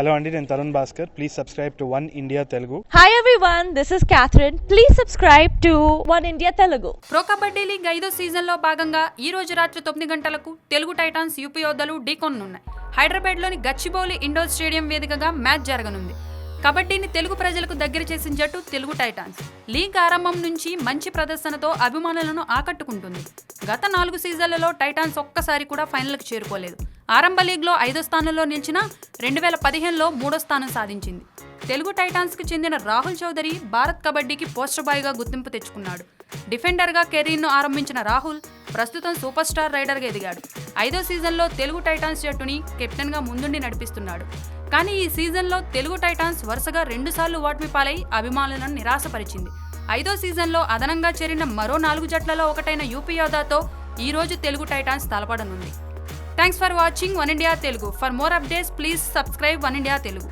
Hello అండి నేను Tarun Bhaskar please subscribe to One India Telugu hi one this is Catherine please subscribe to One India Telugu pro kabaddi league ఐదో season లో భాగంగా ఈ రోజు రాత్రి తొమ్మిది గంటలకు తెలుగు టైటాన్స్ యూపీ యోధులు ఢీకొనున్నాయి హైదరాబాద్ లోని గచ్చిబౌలి ఇండోర్ స్టేడియం వేదికగా మ్యాచ్ జరగనుంది కబడ్డీని తెలుగు ప్రజలకు దగ్గర చేసిన జట్టు తెలుగు టైటాన్స్ లీగ్ ఆరంభం నుంచి మంచి ప్రదర్శనతో అభిమానులను ఆకట్టుకుంటుంది గత నాలుగు సీజన్లలో టైటాన్స్ ఒక్కసారి కూడా ఫైనల్కు చేరుకోలేదు ఆరంభ లీగ్లో ఐదో స్థానంలో నిలిచిన రెండు వేల పదిహేనులో మూడో స్థానం సాధించింది తెలుగు టైటాన్స్కి చెందిన రాహుల్ చౌదరి భారత్ కబడ్డీకి పోస్టర్ బాయ్గా గుర్తింపు తెచ్చుకున్నాడు డిఫెండర్గా కెరీర్ను ఆరంభించిన రాహుల్ ప్రస్తుతం సూపర్ స్టార్ రైడర్గా ఎదిగాడు ఐదో సీజన్లో తెలుగు టైటాన్స్ జట్టుని కెప్టెన్గా ముందుండి నడిపిస్తున్నాడు కానీ ఈ సీజన్లో తెలుగు టైటాన్స్ వరుసగా రెండుసార్లు ఓటమి పాలై అభిమానులను నిరాశపరిచింది ఐదో సీజన్లో అదనంగా చేరిన మరో నాలుగు జట్లలో ఒకటైన యూపీ యోధాతో ఈరోజు తెలుగు టైటాన్స్ తలపడనుంది Thanks for watching One India Telugu. For more updates, please subscribe One India Telugu.